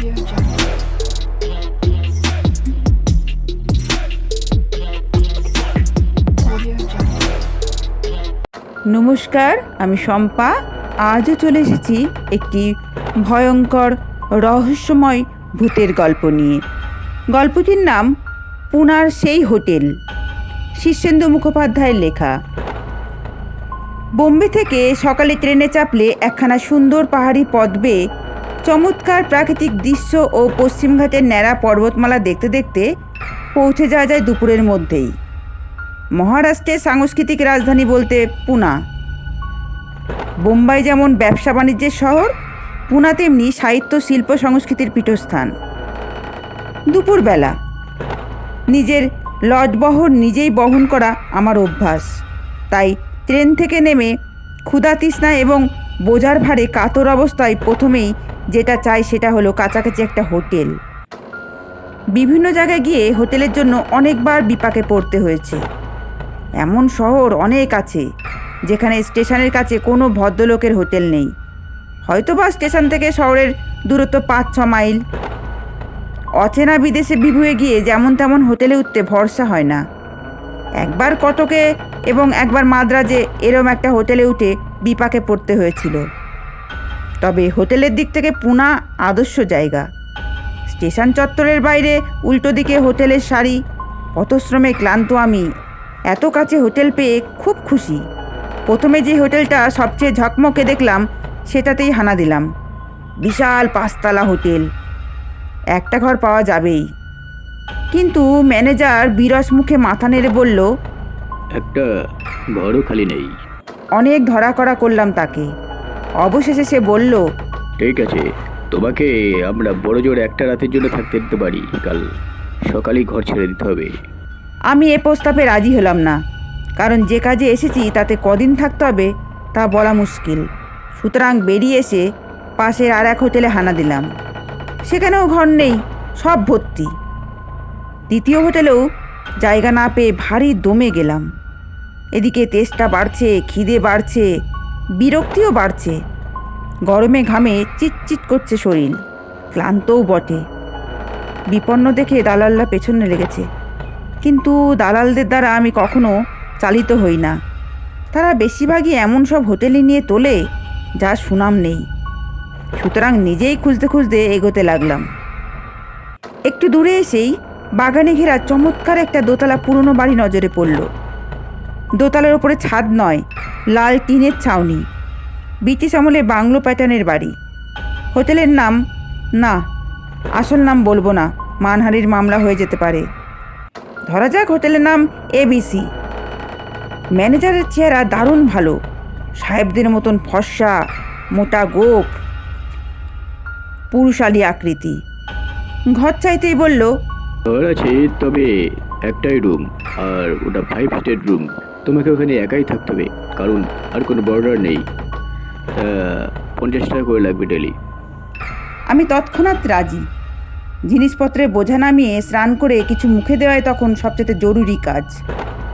নমস্কার, আমি শম্পা। আজও চলে এসেছি একটি ভয়ঙ্কর রহস্যময় ভূতের গল্প নিয়ে। গল্পটির নাম পুনার সেই হোটেল, শীর্ষেন্দু মুখোপাধ্যায়ের লেখা। বোম্বে থেকে সকালে ট্রেনে চাপলে একখানা সুন্দর পাহাড়ি পথ বেয়ে চমৎকার প্রাকৃতিক দৃশ্য ও পশ্চিমঘাটের ন্যাড়া পর্বতমালা দেখতে দেখতে পৌঁছে যাওয়া যায় দুপুরের মধ্যেই। মহারাষ্ট্রের সাংস্কৃতিক রাজধানী বলতে পুনা। বোম্বাই যেমন ব্যবসা বাণিজ্যের শহর, পুনা তেমনি সাহিত্য, শিল্প, সংস্কৃতির পীঠস্থান। দুপুরবেলা নিজের লজবহর নিজেই বহন করা আমার অভ্যাস। তাই ট্রেন থেকে নেমে ক্ষুধা তৃষ্ণা এবং বোঝার ভারে কাতর অবস্থায় প্রথমেই যেটা চাই সেটা হলো কাছাকাছি একটা হোটেল। বিভিন্ন জায়গায় গিয়ে হোটেলের জন্য অনেকবার বিপাকে পড়তে হয়েছে। এমন শহর অনেক আছে, যেখানে স্টেশনের কাছে কোনো ভদ্রলোকের হোটেল নেই। হয়তোবা স্টেশন থেকে শহরের দূরত্ব পাঁচ ছ মাইল। অচেনা বিদেশে বিভুয়ে গিয়ে যেমন তেমন হোটেলে উঠতে ভরসা হয় না। একবার কটকে এবং একবার মাদ্রাজে এরম একটা হোটেলে উঠে বিপাকে পড়তে হয়েছিল। তবে হোটেলের দিক থেকে পুনা আদর্শ জায়গা। স্টেশন চত্বরের বাইরে উল্টো দিকে হোটেলের শাড়ি পথশ্রমে ক্লান্ত আমি। এত কাছে হোটেল পেয়ে খুব খুশি। প্রথমে যে হোটেলটা সবচেয়ে ঝকমকে দেখলাম সেটাতেই হানা দিলাম। বিশাল পাঁচতলা হোটেল। একটা ঘর পাওয়া যাবেই। কিন্তু ম্যানেজার বিরস মুখে মাথা নেড়ে বলল একটা ঘরও খালি নেই। অনেক ধরা করা করলাম তাকে। অবশেষে সে বলল ঠিক আছে তোমাকে আমরা বড় জোর একটা রাতের জন্য থাকতে দিতে পারি। কাল সকালেই ঘর ছেড়ে দিতে হবে। আমি এ প্রস্তাবে রাজি হলাম না। কারণ যে কাজে এসেছি তাতে কদিন থাকতে হবে তা বলা মুশকিল। সুতরাং বেরিয়ে এসে পাশের আর এক হোটেলে হানা দিলাম। সেখানেও ঘর নেই সব ভর্তি। দ্বিতীয় হোটেলেও জায়গা না পেয়ে ভারী দমে গেলাম। এদিকে তেষ্টা বাড়ছে খিদে বাড়ছে বিরক্তিও বাড়ছে। গরমে ঘামে চিটচিট করছে শরীর। ক্লান্তও বটে। বিপন্ন দেখে দালালরা পেছনে লেগেছে। কিন্তু দালালদের দ্বারা আমি কখনো চালিত হই না। তারা বেশিরভাগই এমন সব হোটেলে নিয়ে তোলে যার সুনাম নেই। সুতরাং নিজেই খুঁজতে খুঁজতে এগোতে লাগলাম। একটু দূরে এসেই বাগানে ঘেরা চমৎকার একটা দোতলা পুরনো বাড়ি নজরে পড়ল। দোতলার ওপরে ছাদ নয়, লাল টিনের ছাউনি। ব্রিটিশ আমলে বাংলো প্যাটার্নের বাড়ি। হোটেলের নাম, না, আসল নাম বলব না, মানহানির মামলা হয়ে যেতে পারে। ধরা যাক হোটেলের নাম এবিসি ম্যানেজারের চেহারা দারুণ ভালো, সাহেবদের মতন ফর্সা, মোটা গোপ, পুরুষালী আকৃতি। ঘর চাইতেই বলল, ঘর আছে তবে একটাই রুম আর ওটা ফাইভ স্টেট রুম তোমাকে ওখানে একাই থাকতে হবে, কারণ আর কোনো বর্ডার নেই। পঞ্চাশ টাকা করে লাগবে ডেলি আমি তৎক্ষণাৎ রাজি। জিনিসপত্রে বোঝা নামিয়ে স্নান করে কিছু মুখে দেওয়াই তখন সবচেয়ে জরুরি কাজ।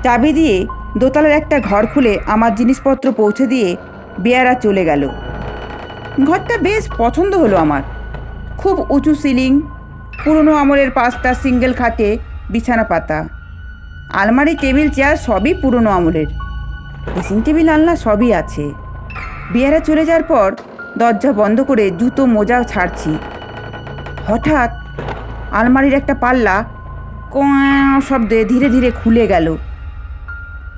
চাবি দিয়ে দোতলার একটা ঘর খুলে আমার জিনিসপত্র পৌঁছে দিয়ে বেয়ারা চলে গেল। ঘরটা বেশ পছন্দ হলো আমার। খুব উঁচু সিলিং পুরনো আমলের পাঁচটা সিঙ্গেল খাটে বিছানা পাতা আলমারি, টেবিল, চেয়ার সবই পুরনো আমলের। ড্রেসিং টেবিল, আলনা সবই আছে। বিয়ারা চলে যাওয়ার পর দরজা বন্ধ করে জুতো, মোজা ছাড়ছি। হঠাৎ আলমারির একটা পাল্লা শব্দে ধীরে ধীরে খুলে গেল।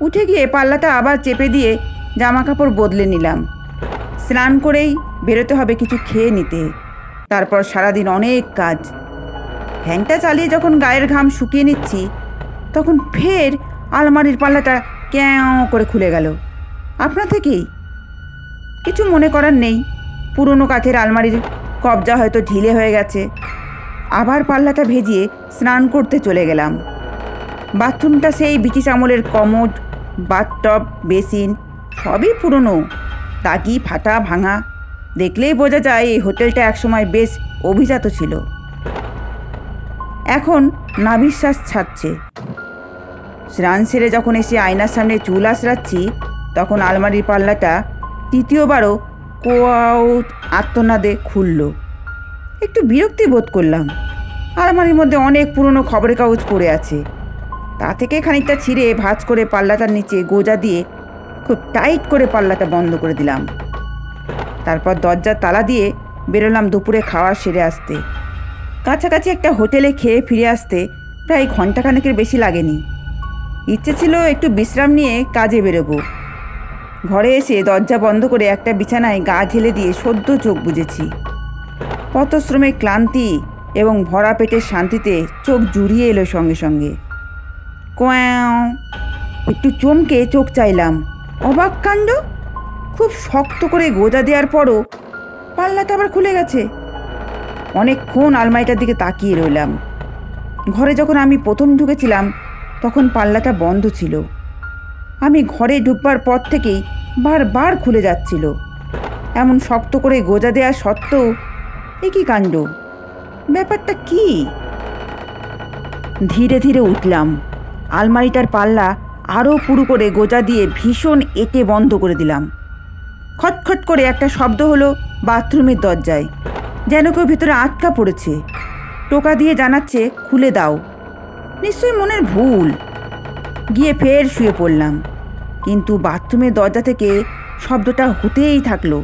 উঠে গিয়ে পাল্লাটা আবার চেপে দিয়ে জামা কাপড় বদলে নিলাম। স্নান করেই বেরোতে হবে কিছু খেয়ে নিতে। তারপর সারাদিন অনেক কাজ। ফ্যানটা চালিয়ে যখন গায়ের ঘাম শুকিয়ে নিচ্ছি তখন ফের আলমারির পাল্লাটা ক্যাঁ করে খুলে গেল। আপনা থেকেই। কিছু মনে করার নেই। পুরনো কাঠের আলমারির কবজা হয়তো ঢিলে হয়ে গেছে। আবার পাল্লাটা ভেজিয়ে স্নান করতে চলে গেলাম। বাথরুমটা সেই ব্রিটিশ আমলের কমোড, বাথটব, বেসিন, সবই পুরনো। দাগি ফাটা, ভাঙা। দেখলেই বোঝা যায় এই হোটেলটা একসময় বেশ অভিজাত ছিল। এখন নাবিশ্বাস ছাড়ছে। স্নান সেরে যখন এসে আয়নার সামনে চুল আশরাচ্ছি তখন আলমারির পাল্লাটা তৃতীয়বারও কোয়াও আত্মনাদে খুলল। একটু বিরক্তি বোধ করলাম। আলমারির মধ্যে অনেক পুরনো খবরের কাগজ পড়ে আছে। তা থেকে খানিকটা ছিঁড়ে ভাঁজ করে পাল্লাটার নিচে গোজা দিয়ে খুব টাইট করে পাল্লাটা বন্ধ করে দিলাম। তারপর দরজার তালা দিয়ে বেরোলাম দুপুরে খাওয়া সেরে আসতে। কাছাকাছি একটা হোটেলে খেয়ে ফিরে আসতে প্রায় ঘন্টাখানেকের বেশি লাগেনি। ইচ্ছে ছিল একটু বিশ্রাম নিয়ে কাজে বেরোবো। ঘরে এসে দরজা বন্ধ করে একটা বিছানায় গা ঢেলে দিয়ে সদ্য চোখ বুঝেছি পথশ্রমে ক্লান্তি এবং ভরা পেটের শান্তিতে চোখ জুড়িয়ে এলো সঙ্গে সঙ্গে। কোয়াও, একটু চমকে চোখ চাইলাম। অবাক কাণ্ড? খুব শক্ত করে গোজা দেওয়ার পরও পাল্লাটা আবার খুলে গেছে। অনেকক্ষণ আলমারিটার দিকে তাকিয়ে রইলাম। ঘরে যখন আমি প্রথম ঢুকেছিলাম তখন পাল্লাটা বন্ধ ছিল। আমি ঘরে ঢুকবার পর থেকেই বারবার খুলে যাচ্ছিল। এমন শক্ত করে গোজা দেওয়া সত্ত্বেও এ কী কাণ্ড? ব্যাপারটা কি? ধীরে ধীরে উঠলাম। আলমারিটার পাল্লা আরও পুরু করে গোজা দিয়ে ভীষণ এঁটে বন্ধ করে দিলাম। খটখট করে একটা শব্দ হলো বাথরুমের দরজায়। যেন কেউ ভেতরে আটকা পড়েছে। টোকা দিয়ে জানাচ্ছে, খুলে দাও। নিশ্চয়ই মনের ভুল। গিয়ে ফের শুয়ে পড়লাম। কিন্তু বাথরুমের দরজা থেকে শব্দটা হতেই থাকল।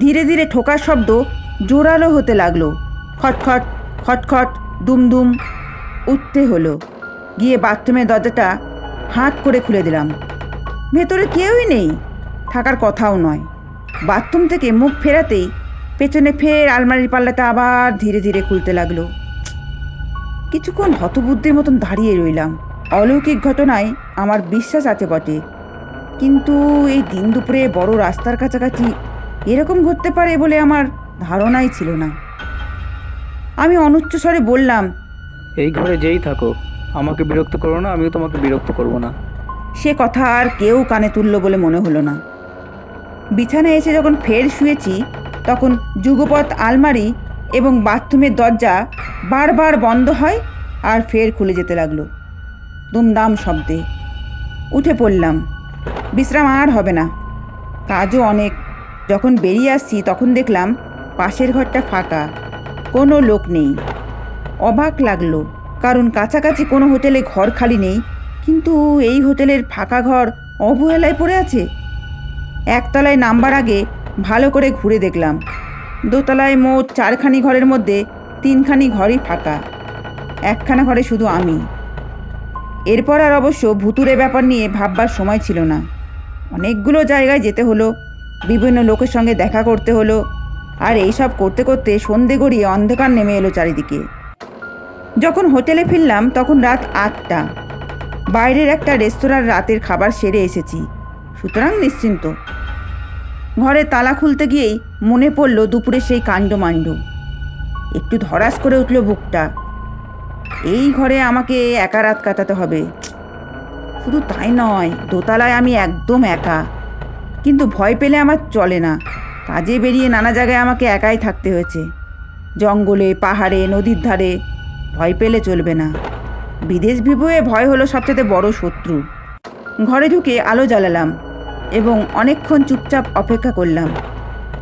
ধীরে ধীরে ঠোকার শব্দ জোরালো হতে লাগল। খটখট খটখট, দুমদুম উঠতে হলো। গিয়ে বাথরুমের দরজাটা হাত করে খুলে দিলাম। ভেতরে কেউই নেই। থাকার কথাও নয়। বাথরুম থেকে মুখ ফেরাতেই পেছনে ফের আলমারির পাল্লাটা আবার ধীরে ধীরে খুলতে লাগল। কিছুক্ষণ হতবুদ্ধির মতন দাঁড়িয়ে রইলাম। অলৌকিক ঘটনায় আমার বিশ্বাস আছে বটে। কিন্তু এই দিন দুপুরে বড় রাস্তার কাছাকাছি এরকম ঘটতে পারে বলে আমার ধারণাই ছিল না। আমি অনুচ্চ স্বরে বললাম এই ঘরে যেই থাকো আমাকে বিরক্ত করো না আমিও তোমাকে বিরক্ত করব না। সে কথা আর কেউ কানে তুলল বলে মনে হলো না। বিছানায় এসে যখন ফের শুয়েছি তখন যুগপথ আলমারি এবং বাথরুমের দরজা বারবার বন্ধ হয় আর ফের খুলে যেতে লাগল। দুমদাম শব্দে উঠে পড়লাম। বিশ্রাম আর হবে না। কাজও অনেক। যখন বেরিয়ে আসছি তখন দেখলাম পাশের ঘরটা ফাঁকা। কোনো লোক নেই। অবাক লাগল। কারণ কাছাকাছি কোনো হোটেলে ঘর খালি নেই, কিন্তু এই হোটেলের ফাঁকা ঘর অবহেলায় পড়ে আছে। একতলায় নাম্বার আগে ভালো করে ঘুরে দেখলাম। দোতলায় মোট চারখানি ঘরের মধ্যে তিনখানি ঘরই ফাঁকা। একখানা ঘরে শুধু আমি। এরপর আর অবশ্য ভুতুরে ব্যাপার নিয়ে ভাববার সময় ছিল না। অনেকগুলো জায়গায় যেতে হলো, বিভিন্ন লোকের সঙ্গে দেখা করতে হলো, আর এইসব করতে করতে সন্ধে গড়িয়ে অন্ধকার নেমে এলো চারিদিকে। যখন হোটেলে ফিরলাম, তখন রাত আটটা। বাইরের একটা রেস্তোরাঁর রাতের খাবার সেরে এসেছি। সুতরাং নিশ্চিন্ত। ঘরে তালা খুলতে গিয়েই মনে পড়ল দুপুরে সেই কাণ্ডমাণ্ড। একটু ধরাস করে উঠল বুকটা। এই ঘরে আমাকে একা রাত কাটাতে হবে। শুধু তাই নয়, দোতলায় আমি একদম একা। কিন্তু ভয় পেলে আমার চলে না। কাজে বেরিয়ে নানা জায়গায় আমাকে একাই থাকতে হয়েছে। জঙ্গলে, পাহাড়ে, নদীর ধারে ভয় পেলে চলবে না। বিদেশ বিভুয়ে ভয় হলো সবচেয়ে বড় শত্রু। ঘরে ঢুকে আলো জ্বালালাম। এবং অনেকক্ষণ চুপচাপ অপেক্ষা করলাম।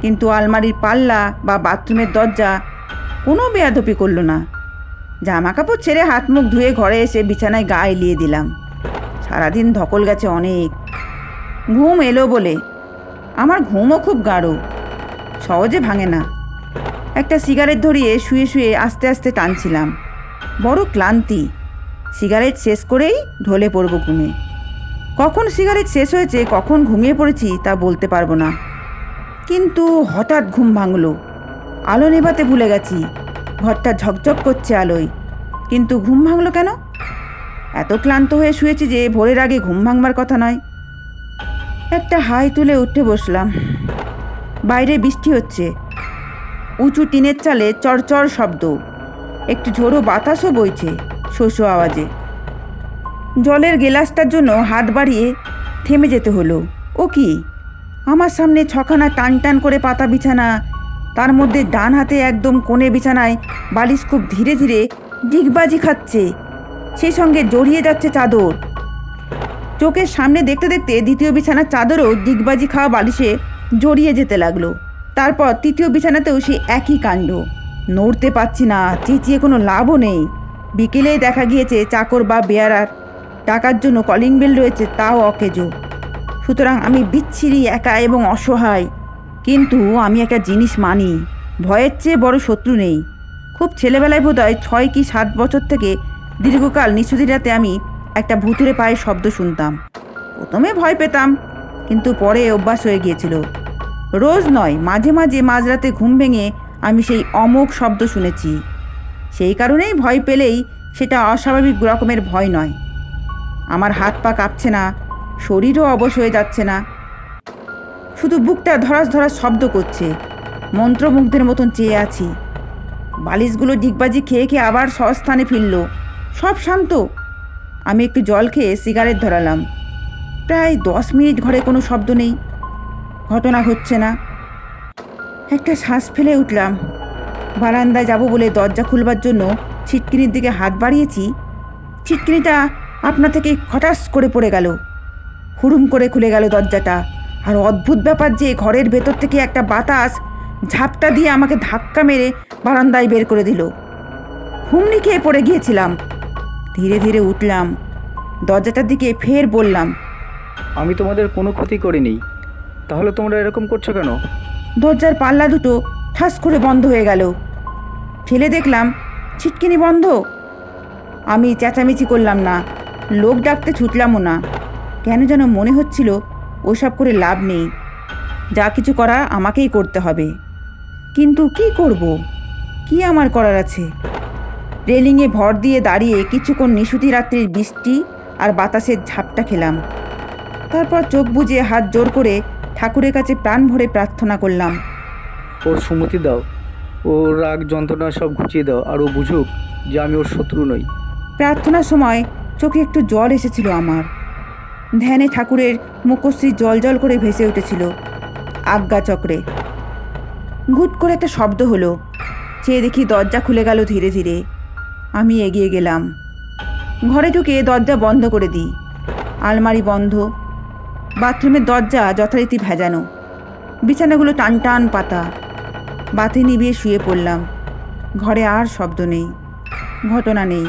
কিন্তু আলমারির পাল্লা বা বাথরুমের দরজা কোনো বেয়াদপি করল না। জামা কাপড় ছেড়ে হাত মুখ ধুয়ে ঘরে এসে বিছানায় গা এলিয়ে দিলাম। সারাদিন ধকল গেছে অনেক। ঘুম এলো বলে। আমার ঘুমও খুব গাঢ়। সহজে ভাঙে না। একটা সিগারেট ধরিয়ে শুয়ে শুয়ে আস্তে আস্তে টানছিলাম। বড় ক্লান্তি। সিগারেট শেষ করেই ঢলে পড়ব ঘুমে। কখন সিগারেট শেষ হয়েছে, কখন ঘুমিয়ে পড়েছি তা বলতে পারব না। কিন্তু হঠাৎ ঘুম ভাঙলো। আলো নেভাতে ভুলে গেছি। ঘরটা ঝকঝক করছে আলোয়। কিন্তু ঘুম ভাঙলো কেন? এত ক্লান্ত হয়ে শুয়েছি যে ভোরের আগে ঘুম ভাঙবার কথা নয়। একটা হাই তুলে উঠে বসলাম। বাইরে বৃষ্টি হচ্ছে। উঁচু টিনের চালে চরচর শব্দ। একটু ঝোড়ো বাতাসও বইছে শোষো আওয়াজে। জলের গেলাসটার জন্য হাত বাড়িয়ে থেমে যেতে হলো। ও কি? আমার সামনে ছখানা টান টান করে পাতা বিছানা, তার মধ্যে ডান হাতে একদম কোণে বিছানায় বালিশ খুব ধীরে ধীরে ডিগবাজি খাচ্ছে সেই সঙ্গে জড়িয়ে যাচ্ছে চাদর। চোখের সামনে দেখতে দেখতে দ্বিতীয় বিছানার চাদরও ডিগবাজি খাওয়া বালিশে জড়িয়ে যেতে লাগল। তারপর তৃতীয় বিছানাতেও সেই একই কাণ্ড। নড়তে পারছি না, চেঁচিয়ে কোনো লাভও নেই। বিকেলেই দেখা গিয়েছে চাকর বা বেয়ারার টাকার জন্য কলিং বেল রয়েছে, তাও অকেজো। সুতরাং আমি বিচ্ছিরি, একা এবং অসহায়। কিন্তু আমি একটা জিনিস মানি, ভয়ের চেয়ে বড় শত্রু নেই। খুব ছেলেবেলায় বোধ হয় ছয় কি সাত বছর থেকে দীর্ঘকাল নিশুতি রাতে আমি একটা ভুতুরে পায়ের শব্দ শুনতাম। প্রথমে ভয় পেতাম, কিন্তু পরে অভ্যাস হয়ে গিয়েছিল। রোজ নয়, মাঝে মাঝে মাঝরাতে ঘুম ভেঙে আমি সেই অমোঘ শব্দ শুনেছি। সেই কারণেই ভয় পেলেই সেটা অস্বাভাবিক রকমের ভয় নয়। আমার হাত পা কাঁপছে না, শরীরও অবশ হয়ে যাচ্ছে না। শুধু বুকটা ধরাস ধরাস শব্দ করছে, মন্ত্রমুগ্ধের মতন চেয়ে আছি। বালিশগুলো ডিগবাজি খেয়ে খেয়ে আবার স্বস্থানে ফিরল। সব শান্ত। আমি একটু জল খেয়ে সিগারেট ধরালাম। প্রায় দশ মিনিট ঘরে কোনো শব্দ নেই। ঘটনা হচ্ছে না। একটা শ্বাস ফেলে উঠলাম। বারান্দায় যাব বলে দরজা খুলবার জন্য ছিটকিনির দিকে হাত বাড়িয়েছি। ছিটকিনিটা আপনা থেকে হঠাৎ করে পড়ে গেল। হুড়ুম করে খুলে গেল দরজাটা। আর অদ্ভুত ব্যাপার যে ঘরের ভেতর থেকে একটা বাতাস ঝাপটা দিয়ে আমাকে ধাক্কা মেরে বারান্দায় বের করে দিল। হুমনি খেয়ে পড়ে গিয়েছিলাম। ধীরে ধীরে উঠলাম। দরজাটার দিকে ফের বললাম আমি তোমাদের কোনো ক্ষতি করিনি। তাহলে তোমরা এরকম করছ কেন? দরজার পাল্লা দুটো ঠাস করে বন্ধ হয়ে গেল। ঠেলে দেখলাম ছিটকিনি বন্ধ। আমি চেঁচামেচি করলাম না। লোক ডাকতে ছুটলামও না। কেন যেন মনে হচ্ছিল ওসব করে লাভ নেই। যা কিছু করা আমাকেই করতে হবে। কিন্তু কি করব? কি আমার করার আছে? রেলিংয়ে ভর দিয়ে দাঁড়িয়ে কিছুক্ষণ নিশুতি রাত্রির বৃষ্টি আর বাতাসের ঝাপটা খেলাম। তারপর চোখ বুজে হাত জোর করে ঠাকুরের কাছে প্রাণ ভরে প্রার্থনা করলাম। ওর সুমতি দাও ওর রাগ যন্ত্রণা সব ঘুচিয়ে দাও আর ও বুঝুক যে আমি ওর শত্রু নই। প্রার্থনার সময় চোখে একটু জল এসেছিল আমার। ধ্যানে ঠাকুরের মুখশ্রী জল জল করে ভেসে উঠেছিল, আজ্ঞা চক্রে। ঘুট করে একটা শব্দ হলো, চেয়ে দেখি দরজা খুলে গেল ধীরে ধীরে। আমি এগিয়ে গেলাম। ঘরে ঢুকে দরজা বন্ধ করে দিই। আলমারি বন্ধ, বাথরুমের দরজা যথারীতি ভেজানো, বিছানাগুলো টান টান পাতা। বাতি নিভিয়ে শুয়ে পড়লাম। ঘরে আর শব্দ নেই, ঘটনা নেই।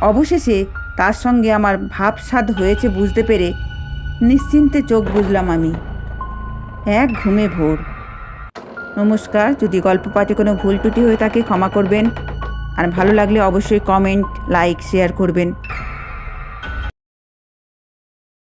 অবশেষে তার সঙ্গে আমার ভাবসাদ হয়েছে বুঝতে পেরে নিশ্চিন্তে চোখ বুঝলাম আমি। এক ঘুমে ভোর। নমস্কার, যদি গল্প পাঠে কোনো ভুল টুটি হয়ে থাকে ক্ষমা করবেন। আর ভালো লাগলে অবশ্যই কমেন্ট লাইক শেয়ার করবেন।